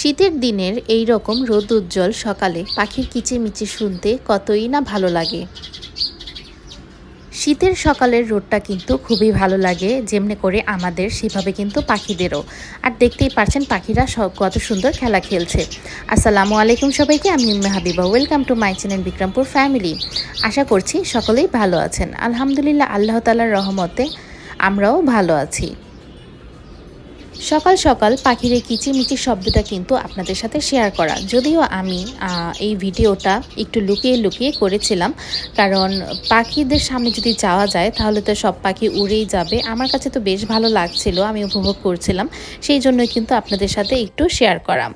শীতের দিনের এই রকম রোদ উজ্জ্বল সকালে পাখির কিচিমিচি শুনতে কতই না ভালো লাগে। শীতের সকালের রোদটা কিন্তু খুবই ভালো লাগে, যেমনি করে আমাদের সেভাবে কিন্তু পাখিদেরও। আর দেখতেই পারছেন পাখিরা সব কত সুন্দর খেলা খেলছে। আসসালামু আলাইকুম সবাইকে, আমি Umme Habiba. Welcome to my channel Bikrampur family আশা করছি সকলেই ভালো আছেন। আলহামদুলিল্লাহ, আল্লাহ তালার রহমতে আমরাও ভালো আছি। সকাল সকাল পাখির এই কিচিমিচির শব্দটা কিন্তু আপনাদের সাথে শেয়ার করা। যদিও আমি এই ভিডিওটা একটু লুকিয়ে লুকিয়ে করেছিলাম, কারণ পাখিদের সামনে যদি যাওয়া যায়, তাহলে তো সব পাখি উড়েই যাবে। আমার কাছে তো বেশ ভালো লাগছিল, আমি উপভোগ করছিলাম, সেই জন্যই কিন্তু আপনাদের সাথে একটু শেয়ার করা।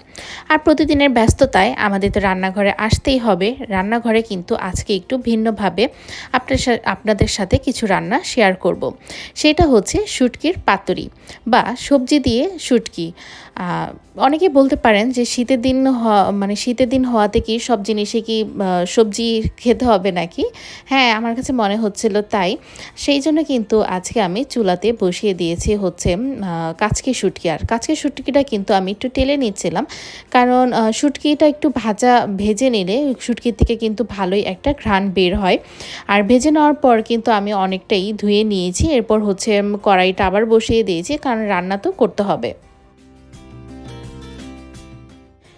আর প্রতিদিনের ব্যস্ততায় আমাদের তো রান্নাঘরে আসতেই হবে। রান্নাঘরে কিন্তু আজকে একটু ভিন্নভাবে আপনার আপনাদের সাথে কিছু রান্না শেয়ার করব। সেটা হচ্ছে শুটকির পাতুরি বা সবজি দিয়ে শুটকি আহ, অনেকে বলতে পারেন যে শীতের দিন মানে শীতের দিন হওয়াতে কি সব জিনিসে কি সবজি খেতে হবে নাকি? হ্যাঁ আমার কাছে মনে হচ্ছিল তাই। সেই জন্য কিন্তু আজকে আমি চুলাতে বসিয়ে দিয়েছি হচ্ছে কাচকি শুটকি। আর কাচকি শুটকিটা কিন্তু আমি একটু টেলে নিচ্ছিলাম। কারণ আহ, শুটকিটা একটু ভাজা ভেজে নিলে শুটকির থেকে কিন্তু ভালোই একটা ঘ্রাণ বের হয়। আর ভেজে নেওয়ার পর কিন্তু আমি অনেকটাই ধুয়ে নিয়েছি। এরপর হচ্ছে কড়াইটা আবার বসিয়ে দিয়েছি। কারণ রান্না তো করতে হবে।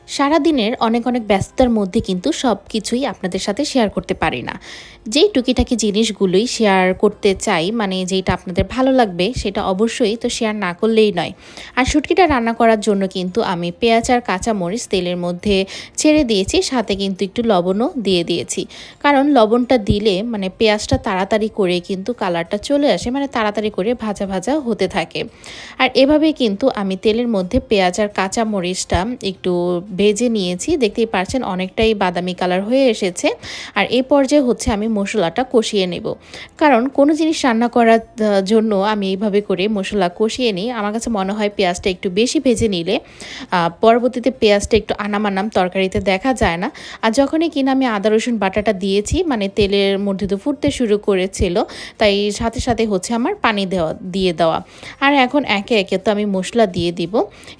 সারাদিনের অনেক অনেক ব্যস্ততার মধ্যে কিন্তু সব কিছুই আপনাদের সাথে শেয়ার করতে পারি না। যেই টুকিটাকি জিনিসগুলোই শেয়ার করতে চাই মানে যেটা আপনাদের ভালো লাগবে, সেটা অবশ্যই তো শেয়ার না করলেই নয়। আর শুটকিটা রান্না করার জন্য কিন্তু আমি পেঁয়াজ আর কাঁচামরিচ তেলের মধ্যে ছেড়ে দিয়েছি, সাথে কিন্তু একটু লবণও দিয়ে দিয়েছি। কারণ লবণটা দিলে মানে পেঁয়াজটা তাড়াতাড়ি করে কিন্তু কালারটা চলে আসে মানে তাড়াতাড়ি করে ভাজা ভাজা হতে থাকে। আর এভাবেই কিন্তু আমি তেলের মধ্যে পেঁয়াজ আর কাঁচামরিচটা একটু ভেজে নিয়েছি। দেখতেই পারছেন অনেকটাই বাদামি কালার হয়ে এসেছে। আর এই পর্যায়ে হচ্ছে আমি মশলাটা কষিয়ে নেব। কারণ কোনো জিনিস রান্না করার জন্য আমি এইভাবে করে মশলা কষিয়ে নিই। আমার কাছে মনে হয় পেঁয়াজটা একটু বেশি ভেজে নিলে পরবর্তীতে পেঁয়াজটা একটু আনামানাম তরকারিতে দেখা যায় না। আর যখনই কিনা আমি আদা, রসুন বাটাটা দিয়েছি মানে তেলের মধ্যে তো ফুটতে শুরু করেছিল, তাই সাথে সাথে হচ্ছে আমার পানি দেওয়া, দিয়ে দেওয়া। আর এখন একে একে তো আমি মশলা দিয়ে দিব।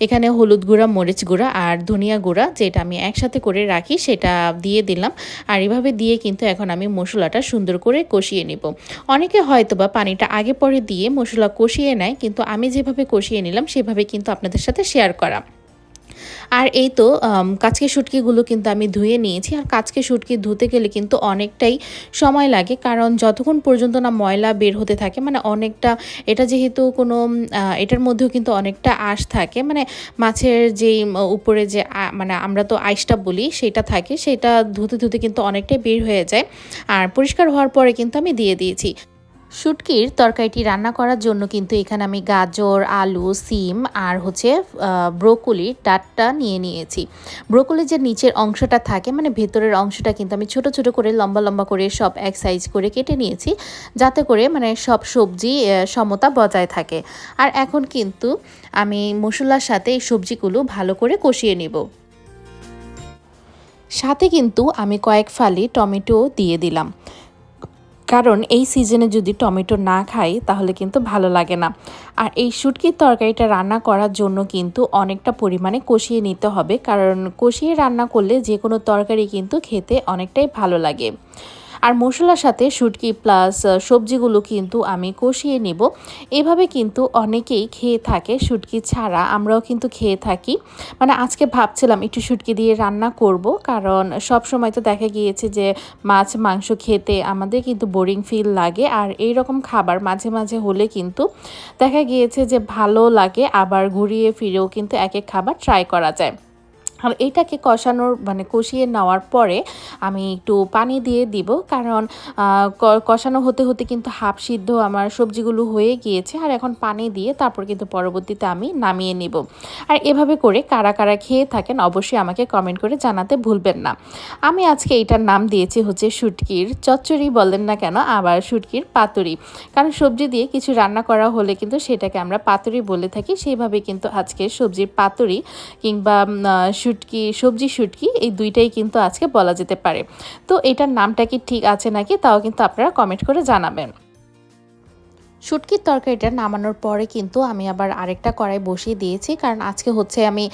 এখানে হলুদ গুঁড়া, মরিচ গুঁড়া আর ধনিয়া গুঁড়া যেটা আমি একসাথে করে রাখি সেটা দিয়ে দিলাম। আর এভাবে দিয়ে কিন্তু এখন আমি মশলাটা সুন্দর করে কষিয়ে নিব। অনেকে হয়তো বা পানিটা আগে পরে দিয়ে মশলা কষিয়ে নেয়, কিন্তু আমি যেভাবে কষিয়ে নিলাম সেভাবে কিন্তু আপনাদের সাথে শেয়ার করা। আর এই তো কাচকে শুটকিগুলো কিন্তু আমি ধুয়ে নিয়েছি। আর কাচকে শুটকি ধুতে গেলে কিন্তু অনেকটাই সময় লাগে, কারণ যতক্ষণ পর্যন্ত না ময়লা বের হতে থাকে মানে অনেকটা, এটা যেহেতু কোনো এটার মধ্যেও কিন্তু অনেকটা আঁশ থাকে মানে মাছের যেই উপরে যে মানে আমরা তো আইসটা বলি, সেটা থাকে, সেটা ধুতে ধুতে কিন্তু অনেকটাই বের হয়ে যায়। আর পরিষ্কার হওয়ার পরে কিন্তু আমি দিয়ে দিয়েছি। শুটকির তরকারিটি রান্না করার জন্য কিন্তু এখানে আমি গাজর, আলু, সিম আর হচ্ছে ব্রোকলির ডাটটা নিয়ে নিয়েছি। ব্রোকলির যে নিচের অংশটা থাকে মানে ভেতরের অংশটা কিন্তু আমি ছোট ছোট করে, লম্বা লম্বা করে সব এক সাইজ করে কেটে নিয়েছি, যাতে করে মানে সব সবজি সমতা বজায় থাকে। আর এখন কিন্তু আমি মশলার সাথে এই সবজিগুলো ভালো করে কষিয়ে নেব। সাথে কিন্তু আমি কয়েক ফালি টমেটো দিয়ে দিলাম। কারণ এই সিজনে যদি টমেটো না খাই, তাহলে কিন্তু ভালো লাগে না। আর এই শুটকির তরকারিটা রান্না করার জন্য কিন্তু অনেকটা পরিমাণে কষিয়ে নিতে হবে, কারণ কষিয়ে রান্না করলে যে কোনো তরকারি কিন্তু খেতে অনেকটাই ভালো লাগে। আর মশলার সাথে শুটকি প্লাস সবজিগুলো কিন্তু আমি কষিয়ে নেব। এভাবে কিন্তু অনেকেই খেয়ে থাকে শুটকি ছাড়া, আমরাও কিন্তু খেয়ে থাকি। মানে আজকে ভাবছিলাম একটু শুটকি দিয়ে রান্না করব, কারণ সব সময় তো দেখা গিয়েছে যে মাছ, মাংস খেতে আমাদের কিন্তু বোরিং ফিল লাগে। আর এই রকম খাবার মাঝে মাঝে হলে কিন্তু দেখা গিয়েছে যে ভালো লাগে, আবার ঘুরিয়ে ফিরেও কিন্তু এক এক খাবার ট্রাই করা যায়। এইটাকে কষানোর মানে কষিয়ে নেওয়ার পরে আমি একটু পানি দিয়ে দিব। কারণ কষানো হতে হতে কিন্তু হাফ সিদ্ধ আমার সবজিগুলো হয়ে গিয়েছে। আর এখন পানি দিয়ে তারপর কিন্তু পরবর্তীতে আমি নামিয়ে নিব। আর এভাবে করে কারা কারা খেয়ে থাকেন অবশ্যই আমাকে কমেন্ট করে জানাতে ভুলবেন না। আমি আজকে এইটার নাম দিয়েছি হচ্ছে শুটকির। চচ্চড়ি বলেন না কেন আবার শুটকির পাতুরি। কারণ সবজি দিয়ে কিছু রান্না করা হলে কিন্তু সেটাকে আমরা পাতুরি বলে থাকি। সেইভাবে কিন্তু আজকে সবজির পাতুরি কিংবা আহ, শুটকি, সবজি শুটকি, এই দুইটাই কিন্তু আজকে বলা যেতে পারে। তো এটার নামটা কি ঠিক আছে নাকি, তাও কিন্তু আপনারা কমেন্ট করে জানাবেন। শুটকির তরকারিটা নামানোর পরে কিন্তু আমি আবার আরেকটা কড়াই বসিয়ে দিয়েছি। কারণ আজকে হচ্ছে আমি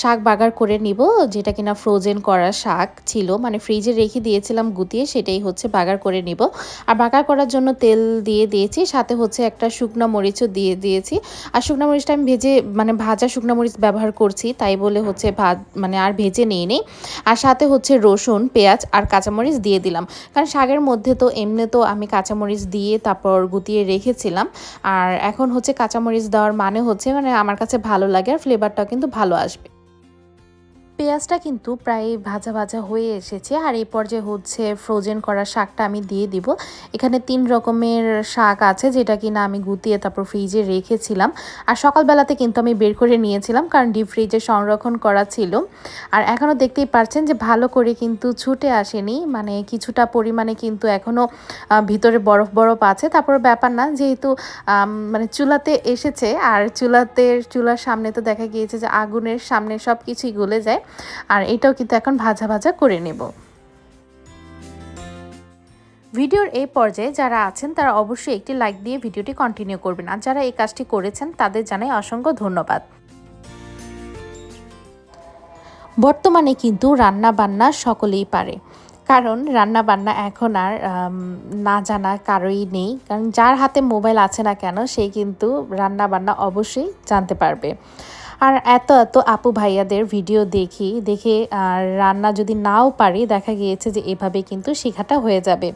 শাক বাগার করে নিব, যেটা কিনা ফ্রোজেন করা শাক ছিল। মানে ফ্রিজে রেখে দিয়েছিলাম গুতিয়ে সেটাই হচ্ছে বাগার করে নিব। আর বাগার করার জন্য তেল দিয়ে দিয়েছি, সাথে হচ্ছে একটা শুকনো মরিচও দিয়ে দিয়েছি। আর শুকনো মরিচটা আমি ভেজে মানে ভাজা শুকনো মরিচ ব্যবহার করছি, তাই বলে হচ্ছে ভাত মানে আর ভেজে নিয়ে নিই আর সাথে হচ্ছে রসুন, পেঁয়াজ আর কাঁচামরিচ দিয়ে দিলাম। কারণ শাকের মধ্যে তো এমনি তো আমি কাঁচামরিচ দিয়ে তারপর গুতিয়ে রেখেছিলাম আর এখন হচ্ছে কাঁচামরিচ দেওয়ার মানে হচ্ছে মানে আমার কাছে ভালো লাগে আর ফ্লেভারটাও কিন্তু ভালো আসবে। পেঁয়াজটা কিন্তু প্রায় ভাজা ভাজা হয়ে এসেছে। আর এই পর্যায়ে হচ্ছে ফ্রোজেন করা শাকটা আমি দিয়ে দিব। এখানে তিন রকমের শাক আছে যেটা কিনা আমি গুতিয়ে তারপর ফ্রিজে রেখেছিলাম। আর সকালবেলাতে কিন্তু আমি বের করে নিয়েছিলাম কারণ ডিপ ফ্রিজে সংরক্ষণ করা ছিল। আর এখনও দেখতেই পারছেন যে ভালো করে কিন্তু ছুটে আসেনি। মানে কিছুটা পরিমাণে কিন্তু এখনও ভিতরে বরফ বরফ আছে। তারপর ব্যাপার না, যেহেতু মানে চুলাতে এসেছে। আর চুলাতে, চুলার সামনে তো দেখা গিয়েছে যে আগুনের সামনে সব কিছুই গলে যায়। আর এটাও কিন্তু এখন ভাজা ভাজা করে নেব। ভিডিওর এই পর্যায়ে যারা আছেন, তারা অবশ্যই একটি লাইক দিয়ে ভিডিওটি কন্টিনিউ করবেন। আর যারা এই কাজটি করেছেন, তাদের জানাই অসংখ্য ধন্যবাদ। বর্তমানে কিন্তু রান্না বান্না সকলেই পারে। কারণ রান্না বান্না এখন আর না জানা কারোই নেই। কারণ যার হাতে মোবাইল আছে না কেন, সে কিন্তু রান্না বান্না অবশ্যই জানতে পারবে। আর এত এত আপু ভাইয়াদের ভিডিও দেখি, দেখে, আর রান্না যদি নাও পারি, দেখা গিয়েছে যে এভাবে কিন্তু শেখাটা হয়ে যাবে।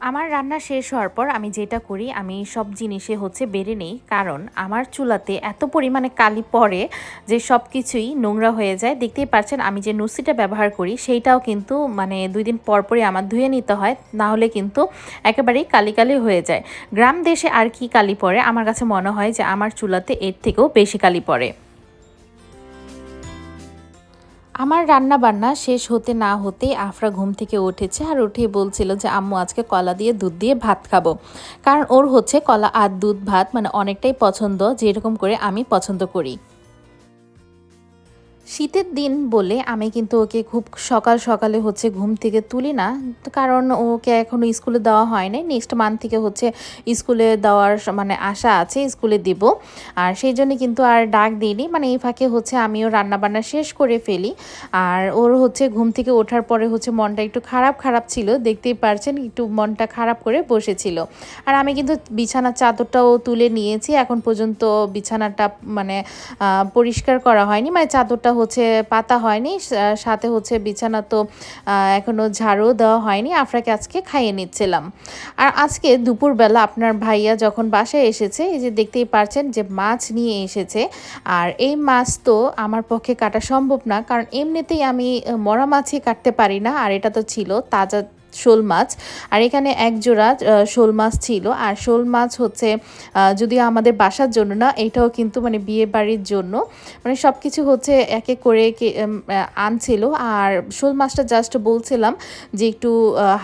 আমার রান্না শেষ হওয়ার পর আমি যেটা করি, আমি সব জিনিসে হচ্ছে বেড়ে নেই। কারণ আমার চুলাতে এত পরিমাণে কালি পড়ে যে সব কিছুই নোংরা হয়ে যায়। দেখতেই পাচ্ছেন আমি যে নুসিটা ব্যবহার করি, সেইটাও কিন্তু মানে দুই দিন পর পরই আমার ধুয়ে নিতে হয়, না হলে কিন্তু একেবারেই কালি কালি হয়ে যায়। গ্রাম দেশে আর কি কালি পড়ে? আমার কাছে মনে হয় যে আমার চুলাতে এর থেকেও বেশি কালি পড়ে। আমার রান্না বান্না শেষ হতে না হতেই আফরা ঘুম থেকে উঠেছে আর উঠে বলছিল যে, আম্মু, আজকে কলা দিয়ে দুধ দিয়ে ভাত খাব। কারণ ওর হচ্ছে কলা আর দুধ ভাত মানে অনেকটাই পছন্দ, যেরকম করে আমি পছন্দ করি। শীতের দিন বলে আমি কিন্তু ওকে খুব সকাল সকালে হচ্ছে ঘুম থেকে তুলি না। কারণ ওকে এখনও স্কুলে দেওয়া হয় নাই। নেক্সট মান্থ থেকে হচ্ছে স্কুলে দেওয়ার মানে আশা আছে, স্কুলে দিব। আর সেই জন্য কিন্তু আর ডাক দিইনি। মানে এই ফাঁকে হচ্ছে আমিও রান্না বান্না শেষ করে ফেলি। আর ওর হচ্ছে ঘুম থেকে ওঠার পরে হচ্ছে মনটা একটু খারাপ খারাপ ছিল। দেখতেই পারছেন, একটু মনটা খারাপ করে বসেছিল। আর আমি কিন্তু বিছানার চাদরটাও তুলে নিয়েছি। এখন পর্যন্ত বিছানাটা মানে পরিষ্কার করা হয়নি। মানে চাদরটা হচ্ছে পাতা হয়নি সাথে হচ্ছে বিছানা তো এখনও ঝাড়ও ঝাড়ু দেওয়া হয়নি আপনাকে আজকে খাইয়ে নিচ্ছিলাম। আর আজকে দুপুরবেলা আপনার ভাইয়া যখন বাসায় এসেছে, এই যে দেখতেই পারছেন যে মাছ নিয়ে এসেছে, আর এই মাছ তো আমার পক্ষে কাটা সম্ভব না, কারণ এমনিতেই আমি মরা মাছই কাটতে পারি না, আর এটা তো ছিল তাজা শোল মাছ। আর এখানে এক জোড়া শোল মাছ ছিল। আর শোল মাছ হচ্ছে যদি আমাদের বাসার জন্য না, এটাও কিন্তু মানে বিয়ে বাড়ির জন্য। মানে সব কিছু হচ্ছে এক এক করে আনছিল। আর শোল মাছটা জাস্ট বলছিলাম যে একটু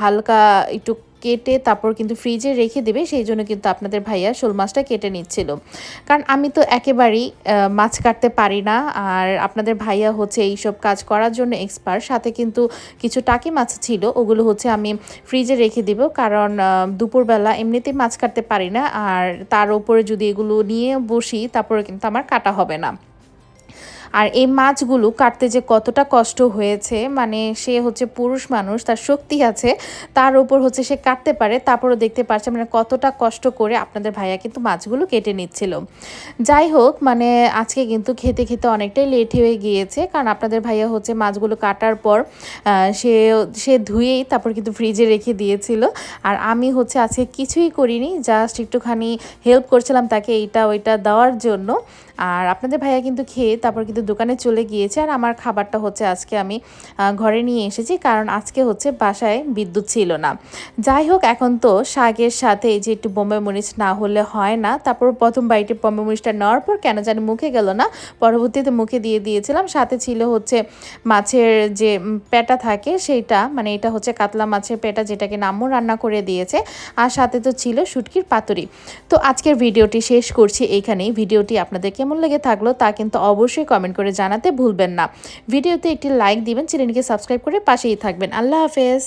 হালকা, একটু কেটে তারপর কিন্তু ফ্রিজে রেখে দেবে, সেই জন্য কিন্তু আপনাদের ভাইয়া শোল মাছটা কেটে নিচ্ছিল। কারণ আমি তো একেবারেই মাছ কাটতে পারি না, আর আপনাদের ভাইয়া হচ্ছে এইসব কাজ করার জন্য এক্সপার্ট সাথে কিন্তু কিছু টাকি মাছ ছিল, ওগুলো হচ্ছে আমি ফ্রিজে রেখে দিব, কারণ দুপুরবেলা এমনিতেই মাছ কাটতে পারি না, আর তার উপরে যদি এগুলো নিয়ে বসি, তারপরে কিন্তু আমার কাটা হবে না। আর এই মাছগুলো কাটতে যে কতটা কষ্ট হয়েছে মানে সে হচ্ছে পুরুষ মানুষ, তার শক্তি আছে, তার উপর হচ্ছে সে কাটতে পারে, তারপরও দেখতে পারছে মানে কতটা কষ্ট করে আপনাদের ভাইয়া কিন্তু মাছগুলো কেটে নিচ্ছিল। যাই হোক মানে আজকে কিন্তু খেতে খেতে অনেকটাই লেট হয়ে গিয়েছে, কারণ আপনাদের ভাইয়া হচ্ছে মাছগুলো কাটার পর সে সে ধুয়েই তারপর কিন্তু ফ্রিজে রেখে দিয়েছিল। আর আমি হচ্ছে আজকে কিছুই করিনি, জাস্ট একটুখানি হেল্প করছিলাম তাকে এইটা ওইটা দেওয়ার জন্য। আর আপনাদের ভাইয়া কিন্তু খেয়ে তারপর কিন্তু দোকানে চলে গিয়েছে আর আমার খাবারটা হচ্ছে আজকে আমি ঘরে নিয়ে এসেছি কারণ আজকে হচ্ছে বাসায় বিদ্যুৎ ছিল না। যাই হোক, এখন তো শাকের সাথে এই যে একটু বোম্বে মরিচ না হলে হয় না, তারপর প্রথম বাইটে বোম্বে মরিচটা নেওয়ার পর কেন জানি মুখে গেল না, পরবর্তীতে মুখে দিয়ে দিয়েছিলাম, সাথে ছিল হচ্ছে মাছের যে পেটা থাকে সেইটা মানে এটা হচ্ছে কাতলা মাছের পেটা যেটাকে নামও রান্না করে দিয়েছে, আর সাথে তো ছিল শুটকির পাতুরি। তো আজকের ভিডিওটি শেষ করছি, এইখানেই। ভিডিওটি আপনাদের কেমন লেগে থাকল তা কিন্তু অবশ্যই কমেন্ট করে জানাতে ভুলবেন না। ভিডিওতে একটি লাইক দিবেন, চ্যানেলকে সাবস্ক্রাইব করে পাশেই থাকবেন। আল্লাহ হাফেজ।